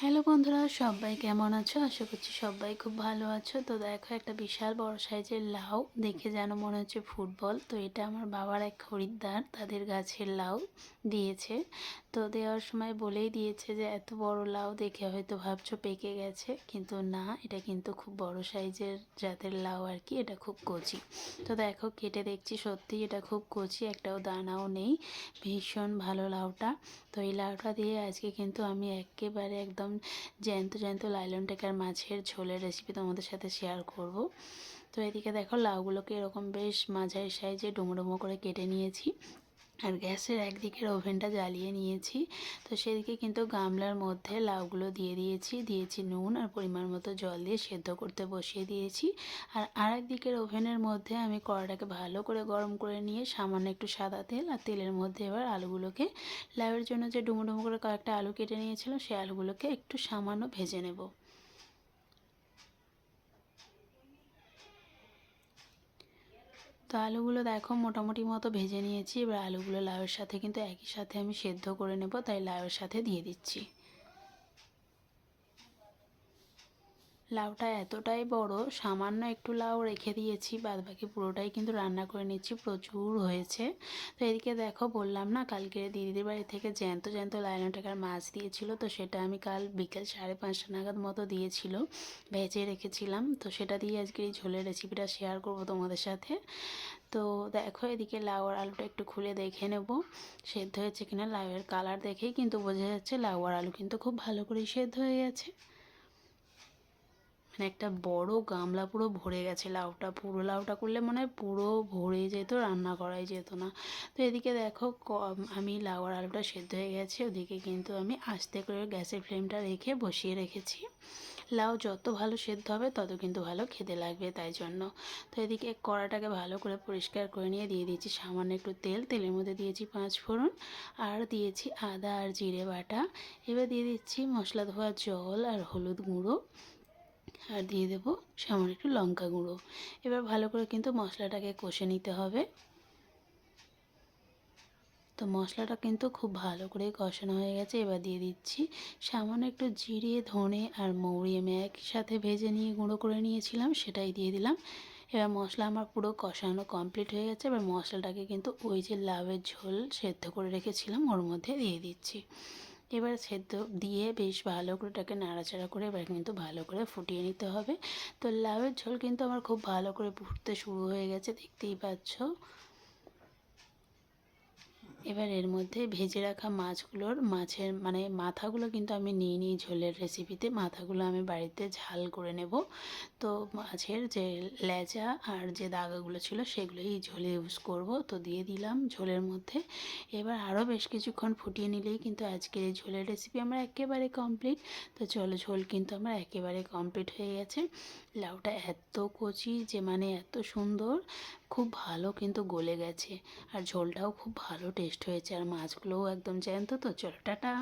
Hello বন্ধুরা, সবাই কেমন আছো? আশা করছি সবাই খুব ভালো আছো। তো দেখো, একটা বিশাল বড় সাইজের লাউ, দেখে যেন মনে হচ্ছে ফুটবল। তো এটা আমার বাবার এক খরিদ্দার, তাদের গাছের লাউ দিয়েছে। তো দেওয়ার সময় বলেই দিয়েছে যে, এত বড় লাউ দেখে হয়তো ভাবছ পেকে গেছে। কিন্তু না, এটা কিন্তু খুব বড় সাইজের জাতের লাউ আর কি, এটা খুব কচি। তো দেখো, কেটে দেখছি সত্যি এটা খুব কচি, একটাও দানাও নেই। ভীষণ ভালো লাউটা। তো এই লাউটা দিয়ে আজকে কিন্তু আমি একেবারে একদম জ্যান্ত জ্যান্ত লাইলন টেকার মাছের ঝোলের রেসিপি তোমাদের সাথে শেয়ার করব। তো এদিকে দেখো লাউগুলোকে এরকম বেশ মাঝারি সাইজে ডুমো ডুমো করে কেটে নিয়েছি। আর গ্যাসের একদিকের ওভেনটা জ্বালিয়ে নিয়েছি। তো সেদিকে কিন্তু গামলার মধ্যে লাউগুলো দিয়ে দিয়েছি। দিয়েছি নুন আর পরিমাণ মতো জল দিয়ে সেদ্ধ করতে বসিয়ে দিয়েছি। আর আরেক দিকের ওভেনের মধ্যে আমি কড়াটাকে ভালো করে গরম করে নিয়ে সামান্য একটু সাদা তেল আর তেলের মধ্যে এবার আলুগুলোকে লাউয়ের জন্য যে ডুমো ডুমো করে কয়েকটা আলু কেটে নিয়েছিলাম, সেই আলুগুলোকে একটু সামান্য ভেজে নেব। তো আলুগুলো দেখো মোটামুটি মতো ভেজে নিয়েছি। এবার আলুগুলো লাউয়ের সাথে কিন্তু একই সাথে আমি সেদ্ধ করে নেব, তাই লাউয়ের সাথে দিয়ে দিচ্ছি। লাউটা এতটাই বড়, সামান্য একটু লাউ রেখে দিয়েছি বাদ বাকি পুরোটাই কিন্তু রান্না করে নিচ্ছি, প্রচুর হয়েছে। তো এদিকে দেখো, বললাম না, কালকে দিদিদের বাড়ি থেকে জ্যান্ত জ্যান্ত লাইন টাকার মাছ দিয়েছিল, তো সেটা আমি কাল বিকেল সাড়ে পাঁচটা নাগাদ মতো দিয়েছিল, ভেজে রেখেছিলাম। তো সেটা দিয়ে আজকে এই ঝোলের রেসিপিটা শেয়ার করব তোমাদের সাথে। তো দেখো, এদিকে লাউ আর আলুটা একটু খুলে দেখে নেব, সেদ্ধ হয়েছে কিনা লাউয়ের কালার দেখেই কিন্তু বোঝা যাচ্ছে লাউ আর আলু কিন্তু খুব ভালো করেই সেদ্ধ হয়ে গেছে। মানে একটা বড় গামলা পুরো ভরে গেছে, লাউটা পুরো, লাউটা করলে মনে পুরো ভরে যেত, রান্না করাই যেত না। তো এদিকে দেখো আমি লাউ আর আলুটা সেদ্ধ হয়ে গেছে, ওদিকে কিন্তু আমি আস্তে করে গ্যাসের ফ্লেমটা রেখে বসিয়ে রেখেছি। লাউ যত ভালো সেদ্ধ হবে, তত কিন্তু ভালো খেতে লাগবে তাই জন্য। তো এদিকে কড়াটাকে ভালো করে পরিষ্কার করে নিয়ে দিয়ে দিয়েছি সামান্য একটু তেল, তেলের মধ্যে দিয়েছি পাঁচ ফোড়ন আর দিয়েছি আদা আর জিরে বাটা। এবার দিয়ে দিচ্ছি মশলা ধোয়া জল আর হলুদ গুঁড়ো। আর দিয়ে দেবো সামান্য একটু লঙ্কা গুঁড়ো। এবার ভালো করে কিন্তু মশলাটাকে কষে নিতে হবে। তো মশলাটা কিন্তু খুব ভালো করে কষানো হয়ে গেছে, এবার দিয়ে দিচ্ছি সামান্য একটু জিরে, ধনে আর মৌরি আমি একসাথে ভেজে নিয়ে গুঁড়ো করে নিয়েছিলাম, সেটাই দিয়ে দিলাম। এবার মশলা আমার পুরো কষানো কমপ্লিট হয়ে গেছে, এবার মশলাটাকে কিন্তু ওই যে লাভের ঝোল সেদ্ধ করে রেখেছিলাম, ওর মধ্যে দিয়ে দিচ্ছি। এবার সেদ্ধ দিয়ে বেশ ভালো করে এটাকে নাড়াচাড়া করে এবার কিন্তু ভালো করে ফুটিয়ে নিতে হবে। তো লাউয়ের ঝোল কিন্তু আমার খুব ভালো করে ফুটতে শুরু হয়ে গেছে, দেখতেই পাচ্ছ। এবার এর মধ্যে ভেজে রাখা মাছগুলোর মাছের মানে মাথাগুলো কিন্তু আমি নিয়ে নিই ঝোলের রেসিপিতে মাথাগুলো আমি বাড়িতে ঝাল করে নেব। তো মাছের যে লেজা আর যে দাগাগুলো ছিল সেগুলোই ঝোলে ইউজ করব। তো দিয়ে দিলাম ঝোলের মধ্যে। এবার আরও বেশ কিছুক্ষণ ফুটিয়ে নিলেই কিন্তু আজকের এই ঝোলের রেসিপি আমার একেবারে কমপ্লিট তো চলো ঝোল কিন্তু আমার একেবারে কমপ্লিট হয়ে গেছে। লাউটা এত কচি যে মানে এত সুন্দর, খুব ভালো কিন্তু গলে গেছে। আর ঝোলটাও খুব ভালো টেস্ট হয়েছে আর মাছগুলোও একদম জ্যান্ত তো চলো টাটা।